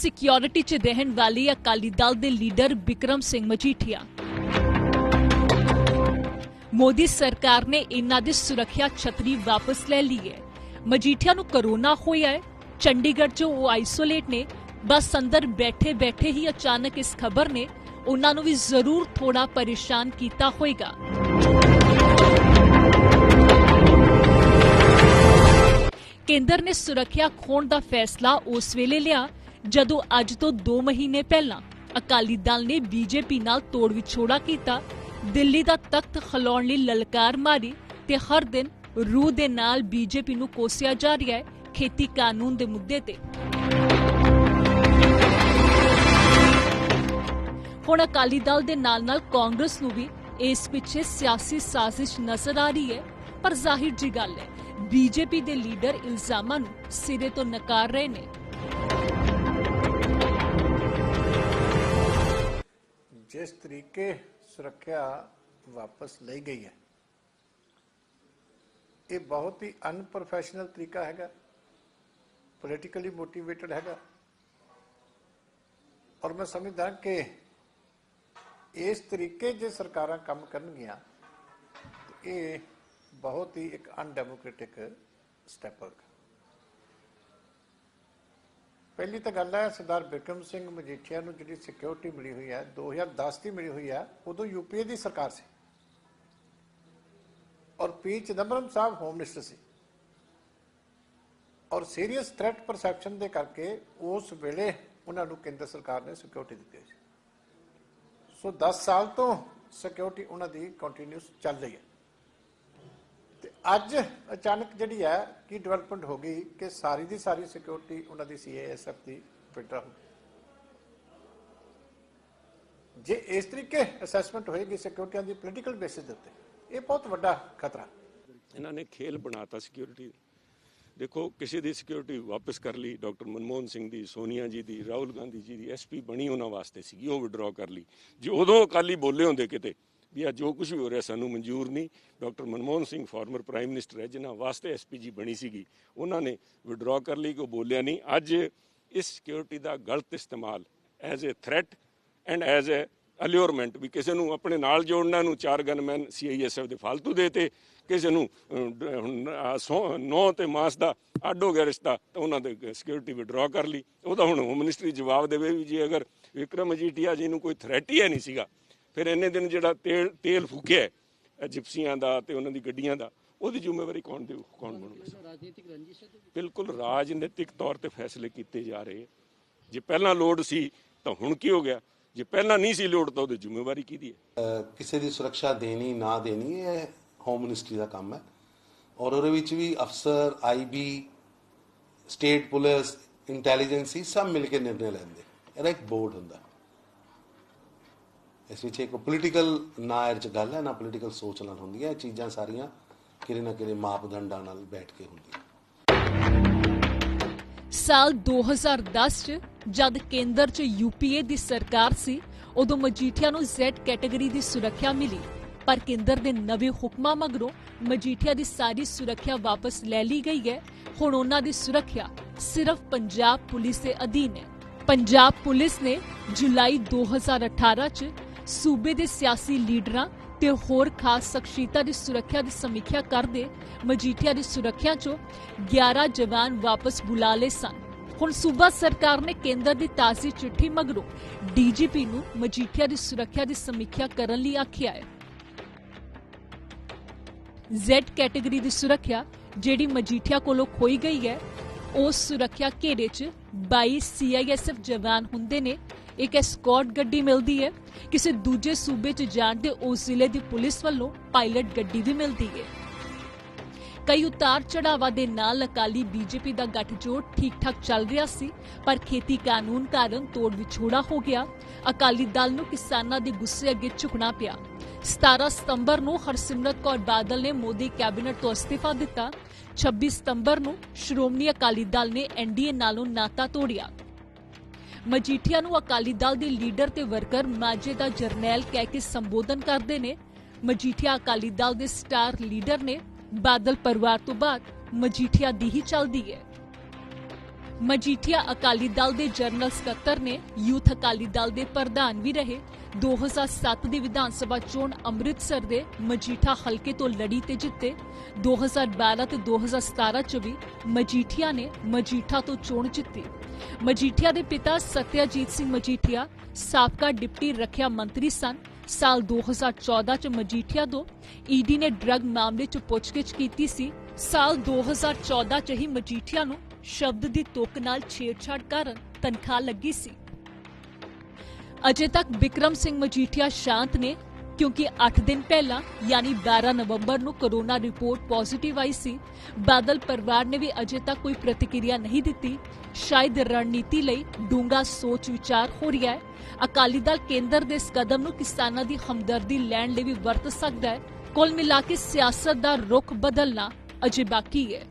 Security 'ਚ ਰਹਿਣ ਵਾਲੀ ਅਕਾਲੀ ਦਲ ਦੇ ਲੀਡਰ ਵਿਕਰਮ ਸਿੰਘ ਮਜੀਠੀਆ। ਮੋਦੀ ਸਰਕਾਰ ਨੇ ਇਹਨਾਂ ਦੀ ਸੁਰੱਖਿਆ ਛਤਰੀ ਵਾਪਸ ਲੈ ਲਈ ਹੈ। ਮਜੀਠੀਆ ਨੂੰ ਕਰੋਨਾ ਹੋਇਆ ਹੈ। ਚੰਡੀਗੜ੍ਹ 'ਚ ਉਹ ਆਈਸੋਲੇਟ ਨੇ। ਬਸ ਅੰਦਰ ਬੈਠੇ ਬੈਠੇ ਹੀ ਅਚਾਨਕ ਇਸ ਖਬਰ ਨੇ ਉਹਨਾਂ ਨੂੰ ਵੀ ਜ਼ਰੂਰ ਥੋੜਾ ਪਰੇਸ਼ਾਨ ਕੀਤਾ ਹੋਵੇਗਾ ਕੇਂਦਰ ਨੇ ਸੁਰੱਖਿਆ ਖੋਣ ਦਾ ਫੈਸਲਾ ਉਸ ਵੇਲੇ ਲਿਆ। ਜਦੋਂ ਅੱਜ ਤੋਂ 2 ਮਹੀਨੇ ਪਹਿਲਾਂ ਅਕਾਲੀ ਦਲ ਨੇ ਬੀਜੇਪੀ ਨਾਲ ਤੋੜ ਵਿਛੋੜਾ ਕੀਤਾ, ਦਿੱਲੀ ਦਾ ਤਖਤ ਖਲਾਉਣ ਲਈ ਲਲਕਾਰ ਮਾਰੀ ਤੇ ਹਰ ਦਿਨ ਰੂਹ ਦੇ ਨਾਲ ਬੀਜੇਪੀ ਨੂੰ ਕੋਸਿਆ ਜਾ ਰਿਹਾ ਹੈ ਖੇਤੀ ਕਾਨੂੰਨ ਦੇ ਮੁੱਦੇ ਤੇ। ਹੁਣ ਅਕਾਲੀ ਦਲ ਦੇ ਨਾਲ-ਨਾਲ ਕਾਂਗਰਸ ਨੂੰ ਵੀ ਇਸ ਪਿੱਛੇ ਸਿਆਸੀ ਸਾਜ਼ਿਸ਼ ਨਜ਼ਰ ਆ ਰਹੀ ਹੈ, ਪਰ ਜ਼ਾਹਿਰ ਜੀ ਗੱਲ ਹੈ, ਬੀਜੇਪੀ ਦੇ ਲੀਡਰ ਇਲਜ਼ਾਮਾਂ ਨੂੰ ਸਿਰੇ ਤੋਂ ਨਕਾਰ ਰਹੇ ਨੇ। ਜਿਸ ਤਰੀਕੇ ਸੁਰੱਖਿਆ ਵਾਪਸ ਲਈ ਗਈ ਹੈ ਇਹ ਬਹੁਤ ਹੀ ਅਨਪ੍ਰੋਫੈਸ਼ਨਲ ਤਰੀਕਾ ਹੈਗਾ ਪੋਲੀਟੀਕਲੀ ਮੋਟੀਵੇਟਡ ਹੈਗਾ ਔਰ ਮੈਂ ਸਮਝਦਾ ਕਿ ਇਸ ਤਰੀਕੇ ਜੇ ਸਰਕਾਰਾਂ ਕੰਮ ਕਰਨਗੀਆਂ ਤੇ ਇਹ ਬਹੁਤ ਹੀ ਇੱਕ ਅਨਡੈਮੋਕ੍ਰੈਟਿਕ ਸਟੈਪ ਹੋਗਾ ਪਹਿਲੀ ਤਾਂ ਗੱਲ ਹੈ, ਸਰਦਾਰ ਬਿਕਰਮ ਸਿੰਘ ਮਜੀਠੀਆ ਨੂੰ ਜਿਹੜੀ ਸਿਕਿਉਰਿਟੀ ਮਿਲੀ ਹੋਈ ਹੈ 2010 ਦੀ ਮਿਲੀ ਹੋਈ ਹੈ, ਉਦੋਂ ਯੂਪੀਏ ਦੀ ਸਰਕਾਰ ਸੀ। ਔਰ P Chidambaram sahib home minister ਸੀ। ਔਰ ਸੀਰੀਅਸ ਥ੍ਰੈਟ ਪਰਸੈਪਸ਼ਨ ਦੇ ਕਰਕੇ ਉਸ ਵੇਲੇ ਉਹਨਾਂ ਨੂੰ ਕੇਂਦਰ ਸਰਕਾਰ ਨੇ ਸਿਕਿਉਰਿਟੀ ਦਿੱਤੀ ਸੀ। ਸੋ 10 ਸਾਲ ਤੋਂ ਸਿਕਿਉਰਿਟੀ ਉਹਨਾਂ ਦੀ ਕੰਟੀਨਿਊਸ ਚੱਲ ਰਹੀ ਹੈ। ਅੱਜ ਅਚਾਨਕ ਜਿਹੜੀ ਹੈ ਕੀ ਡਿਵੈਲਪਮੈਂਟ ਹੋ ਗਈ ਕਿ ਸਾਰੀ ਦੀ ਸਾਰੀ ਸਿਕਿਉਰਿਟੀ ਉਹਨਾਂ ਦੀ ਸੀਏਐਸਐਫ ਦੀ ਫਿਲਟਰ ਹੋ ਜੇ ਇਸ ਤਰੀਕੇ ਅਸੈਸਮੈਂਟ ਹੋਏਗੀ ਸਿਕਿਉਰਿਟੀਆਂ ਦੀ ਪੋਲੀਟੀਕਲ ਬੇਸਿਸ ਦੇ ਉੱਤੇ, ਇਹ ਬਹੁਤ ਵੱਡਾ ਖਤਰਾ। ਇਹਨਾਂ ਨੇ ਖੇਲ ਬਣਾਤਾ ਸਿਕਿਉਰਿਟੀ ਦੇਖੋ, ਕਿਸੇ ਦੀ ਸਿਕਿਉਰਿਟੀ ਵਾਪਸ ਕਰ ਲਈ, ਡਾਕਟਰ ਮਨਮੋਹਨ ਸਿੰਘ ਦੀ, ਸੋਨੀਆ ਜੀ ਦੀ, ਰਾਹੁਲ ਗਾਂਧੀ ਜੀ ਦੀ ਐਸਪੀ ਬਣੀ ਉਹਨਾਂ ਵਾਸਤੇ ਸੀਗੀ, ਉਹ ਵਿਡਰਾਅ ਕਰ ਲਈ। ਜੇ ਉਦੋਂ ਅਕਾਲੀ ਬੋਲੇ ਹੁੰਦੇ ਕਿਤੇ ਵੀ ਆ ਜੋ ਕੁਝ ਵੀ ਹੋ ਰਿਹਾ, ਸਾਨੂੰ ਮਨਜ਼ੂਰ ਨਹੀਂ। Doctor Manmohan Singh former prime minister ਹੈ, ਜਿਨ੍ਹਾਂ ਵਾਸਤੇ ਐਸਪੀਜੀ ਬਣੀ ਸੀਗੀ, ਉਹਨਾਂ ਨੇ ਵਿਡਰਾਅ ਕਰ ਲਈ ਕਿ ਉਹ ਬੋਲਿਆ ਨਹੀਂ। ਅੱਜ ਇਸ ਸਿਕਿਉਰਿਟੀ ਦਾ ਗਲਤ ਇਸਤੇਮਾਲ as a threat and as a allurement ਵੀ ਕਿਸੇ ਨੂੰ ਆਪਣੇ ਨਾਲ ਜੋੜਨਾ ਨੂੰ ਚਾਰ ਗਨਮੈਨ ਸੀਆਈਐਸਐਫ ਦੇ ਫालतू ਦੇਤੇ ਕਿਸੇ ਨੂੰ ਨੌ ਤੇ ਮਾਸ ਦਾ ਅੱਡ ਹੋ ਗਿਆ ਰਿਸ਼ਤਾ, ਤਾਂ ਉਹਨਾਂ ਦੇ ਸਿਕਿਉਰਿਟੀ ਵਿਡਰਾਅ ਕਰ ਲਈ। ਉਹ ਤਾਂ ਹੁਣ ਹੋਮ ਮਿਨਿਸਟਰੀ ਜਵਾਬ ਦੇਵੇ ਵੀ ਜੇ ਅਗਰ ਵਿਕਰਮ ਅਜੀਠੀਆ ਜੀ ਨੂੰ ਕੋਈ ਥ੍ਰੈਟ ਹੀ ਹੈ ਨਹੀਂ ਸੀਗਾ ਫਿਰ ਇੰਨੇ ਦਿਨ ਜਿਹੜਾ ਤੇਲ ਤੇਲ ਫੂਕਿਆ ਹੈ, ਜਿਪਸੀਆਂ ਦਾ ਤੇ ਉਹਨਾਂ ਦੀ ਗੱਡੀਆਂ ਦਾ ਉਹਦੀ ਜ਼ਿੰਮੇਵਾਰੀ ਕੌਣ ਦੇਊ ਕੌਣ ਬਣੂਗਾ ਰਾਜਨੀਤਿਕ ਰੰਜਿਸ਼ ਹੈ ਤੇ ਬਿਲਕੁਲ ਰਾਜਨੀਤਿਕ ਤੌਰ ਤੇ ਫੈਸਲੇ ਕੀਤੇ ਜਾ ਰਹੇ ਜੇ ਪਹਿਲਾਂ ਲੋੜ ਸੀ ਤਾਂ ਹੁਣ ਕੀ ਹੋ ਗਿਆ? ਜੇ ਪਹਿਲਾਂ ਨਹੀਂ ਸੀ ਲੋੜ ਤਾਂ ਉਹਦੀ ਜ਼ਿੰਮੇਵਾਰੀ ਕਿਹਦੀ ਹੈ? ਕਿਸੇ ਦੀ ਸੁਰੱਖਿਆ ਦੇਣੀ ਨਾ ਦੇਣੀ ਇਹ ਹੋਮ ਮਿਨਿਸਟਰੀ ਦਾ ਕੰਮ ਹੈ। ਔਰ ਉਹਦੇ ਵਿੱਚ ਵੀ ਅਫਸਰ ਆਈਬੀ ਸਟੇਟ ਪੁਲਿਸ ਇੰਟੈਲੀਜੈਂਸੀ ਸਭ ਮਿਲ ਕੇ ਨਿਰਣੇ ਲੈਂਦੇ। ਇਹਦਾ ਇੱਕ ਬੋਰਡ ਹੁੰਦਾ। ਇਸ ਵਿੱਚ ਇੱਕ ਪੋਲੀਟੀਕਲ ਨਾ 'ਚ ਗੱਲ ਹੈ, ਨਾ ਪੋਲੀਟੀਕਲ ਸੋਚ ਨਾਲ ਹੁੰਦੀ ਹੈ। ਚੀਜ਼ਾਂ ਸਾਰੀਆਂ ਕਿਰੇ ਨਾ ਕਿਰੇ ਮਾਪਦੰਡਾਂ ਨਾਲ ਬੈਠ ਕੇ ਹੁੰਦੀਆਂ। ਸਾਲ 2010 ਚ ਜਦ ਕੇਂਦਰ ਚ ਯੂਪੀਏ ਦੀ ਸਰਕਾਰ ਸੀ, ਉਦੋਂ ਮਜੀਠੀਆ ਨੂੰ ਜ਼ੈਡ ਕੈਟਾਗਰੀ ਦੀ ਸੁਰੱਖਿਆ ਮਿਲੀ। ਪਰ ਕੇਂਦਰ ਦੇ ਨਵੇਂ ਹੁਕਮਾਂ ਮਗਰੋਂ ਮਜੀਠੀਆ ਦੀ ਸਾਰੀ ਸੁਰੱਖਿਆ ਵਾਪਸ ਲੈ ਲਈ ਗਈ ਹੈ। ਹੁਣ ਉਹਨਾਂ ਦੀ ਸੁਰੱਖਿਆ ਸਿਰਫ ਪੰਜਾਬ ਪੁਲਿਸ ਦੇ ਅਧੀਨ ਹੈ। ਪੰਜਾਬ ਪੁਲਿਸ ਨੇ ਜੁਲਾਈ 2018 ਚ ਸੂਬੇ ਦੇ ਸਿਆਸੀ ਲੀਡਰਾਂ ਤੇ ਹੋਰ ਖਾਸ ਸ਼ਖਸੀਅਤਾਂ ਦੀ ਸੁਰੱਖਿਆ ਦੀ ਸਮੀਖਿਆ ਕਰਦੇ ਮਜੀਠੀਆ ਦੀ ਸੁਰੱਖਿਆ ਚੋਂ 11 ਜਵਾਨ ਵਾਪਸ ਬੁਲਾ ਲਏ ਸਨ। ਹੁਣ ਸੂਬਾ ਸਰਕਾਰ ਨੇ ਕੇਂਦਰ ਦੀ ਤਾਜ਼ੀ ਚਿੱਠੀ ਮਗਰੋਂ ਡੀਜੀਪੀ ਨੂੰ ਮਜੀਠੀਆ ਦੀ ਸੁਰੱਖਿਆ ਦੀ ਸਮੀਖਿਆ ਕਰਨ ਲਈ ਆਖਿਆ ਹੈ। ਜ਼ੈਡ ਕੈਟਾਗਰੀ ਦੀ ਸੁਰੱਖਿਆ ਜਿਹੜੀ ਮਜੀਠੀਆ ਕੋਲੋਂ ਖੋਈ ਗਈ ਹੈ ਉਸ ਸੁਰੱਖਿਆ ਘੇਰੇ 'ਚ 22 ਸੀਆਈਐਸਐਫ ਜਵਾਨ ਹੁੰਦੇ ਨੇ। ਇੱਕ ਐਸਕੌਟ ਗੱਡੀ ਮਿਲਦੀ ਹੈ। ਕਿਸੇ ਦੂਜੇ ਸੂਬੇ 'ਚ ਜਾਣ ਦੇ ਉਸ ਜ਼ਿਲ੍ਹੇ ਦੀ ਪੁਲਿਸ ਵੱਲੋਂ ਪਾਇਲਟ ਗੱਡੀ ਵੀ ਮਿਲਦੀ ਹੈ। ਕਈ ਉਤਾਰ ਚੜਾਵਾ ਦੇ ਨਾਲ ਅਕਾਲੀ ਬੀਜੇਪੀ ਦਾ ਗੱਠਜੋੜ ਠੀਕ-ਠਾਕ ਚੱਲ ਰਿਹਾ ਸੀ, ਪਰ ਖੇਤੀ ਕਾਨੂੰਨ ਕਾਰਨ ਤੋੜ ਵਿਛੋੜਾ ਹੋ ਗਿਆ। ਅਕਾਲੀ ਦਲ ਨੂੰ ਕਿਸਾਨਾਂ ਦੇ ਗੁੱਸੇ ਅੱਗੇ ਝੁਕਣਾ ਪਿਆ। 17 ਸਤੰਬਰ ਨੂੰ ਹਰਸਿਮਰਤ ਕੌਰ ਬਾਦਲ ਨੇ ਮੋਦੀ ਕੈਬਨਿਟ ਤੋਂ ਅਸਤੀਫਾ ਦਿੱਤਾ। 26 ਸਤੰਬਰ ਨੂੰ ਸ਼੍ਰੋਮਣੀ ਅਕਾਲੀ ਦਲ ਨੇ ਐਨਡੀਏ ਨਾਲੋਂ ਨਾਤਾ ਤੋੜਿਆ। ਮਜੀਠੀਆ ਨੂੰ ਅਕਾਲੀ ਦਲ ਦੇ ਲੀਡਰ ਤੇ ਵਰਕਰ ਮਾਝੇ ਦਾ ਜਰਨੈਲ ਕਹਿ ਕੇ ਸੰਬੋਧਨ ਕਰਦੇ ਨੇ। ਮਜੀਠੀਆ ਅਕਾਲੀ ਦਲ ਦੇ ਸਟਾਰ ਲੀਡਰ ਨੇ ਬਾਦਲ ਪਰਿਵਾਰ ਤੋਂ ਬਾਅਦ ਮਜੀਠੀਆ ਦੀ ਹੀ ਚੱਲਦੀ ਹੈ। ਮਜੀਠੀਆ ਅਕਾਲੀ ਦਲ ਦੇ ਜਨਰਲ ਸਕੱਤਰ ਨੇ ਯੂਥ ਅਕਾਲੀ ਦਲ ਦੇ ਪ੍ਰਧਾਨ ਵੀ ਰਹੇ। 2007 ਦੀ ਵਿਧਾਨ ਸਭਾ ਚੋਣ ਅੰਮ੍ਰਿਤਸਰ ਦੇ ਮਜੀਠਾ ਹਲਕੇ ਤੋਂ ਲੜੀ ਤੇ ਜਿੱਤੇ। 2012 ਤੇ 2017 ਚ ਵੀ ਮਜੀਠੀਆ ਨੇ ਮਜੀਠਾ ਤੋਂ ਚੋਣ ਜਿੱਤੀ। ਮਜੀਠੀਆ ਦੇ ਪਿਤਾ ਸਤਿਆਜੀਤ ਸਿੰਘ ਮਜੀਠੀਆ ਸਾਬਕਾ ਡਿਪਟੀ ਰੱਖਿਆ ਮੰਤਰੀ ਸਨ। ਸਾਲ 2014 ਚ ਮਜੀਠੀਆ ਤੋਂ ਈਡੀ ਨੇ ਡਰੱਗ ਮਾਮਲੇ ਚ ਪੁੱਛਗਿੱਛ ਕੀਤੀ ਸੀ। ਸਾਲ 2014 ਚ ਹੀ ਮਜੀਠੀਆ ਨੂੰ ਸ਼ਬਦ ਦੀ ਤੁਕ ਨਾਲ ਛੇੜਛਾੜ ਕਾਰਨ ਤਨਖਾਹ ਲੱਗੀ ਸੀ। ਅਜੇ ਤੱਕ ਵਿਕਰਮ ਸਿੰਘ ਮਜੀਠੀਆ ਸ਼ਾਂਤ ਨੇ, ਕਿਉਂਕਿ 8 ਦਿਨ ਪਹਿਲਾਂ, ਯਾਨੀ 12 ਨਵੰਬਰ ਨੂੰ ਕੋਰੋਨਾ ਰਿਪੋਰਟ ਪੋਜ਼ਿਟਿਵ ਆਈ ਸੀ, ਬਾਦਲ ਪਰਿਵਾਰ ਨੇ ਵੀ ਅਜੇ ਤੱਕ ਕੋਈ ਪ੍ਰਤੀਕਿਰਿਆ ਨਹੀਂ ਦਿੱਤੀ। ਸ਼ਾਇਦ ਰਣਨੀਤੀ ਲਈ ਡੂੰਗਾ ਸੋਚ ਵਿਚਾਰ ਹੋ ਰਿਹਾ ਹੈ। ਅਕਾਲੀ ਦਲ ਕੇਂਦਰ ਦੇ ਇਸ ਕਦਮ ਨੂੰ ਕਿਸਾਨਾਂ ਦੀ ਹਮਦਰਦੀ ਲੈਣ ਲਈ ਵੀ ਵਰਤ ਸਕਦਾ ਹੈ। ਕੁੱਲ ਮਿਲਾ ਕੇ ਸਿਆਸਤ ਦਾ ਰੁਖ ਬਦਲਣਾ ਅਜੇ ਬਾਕੀ ਹੈ।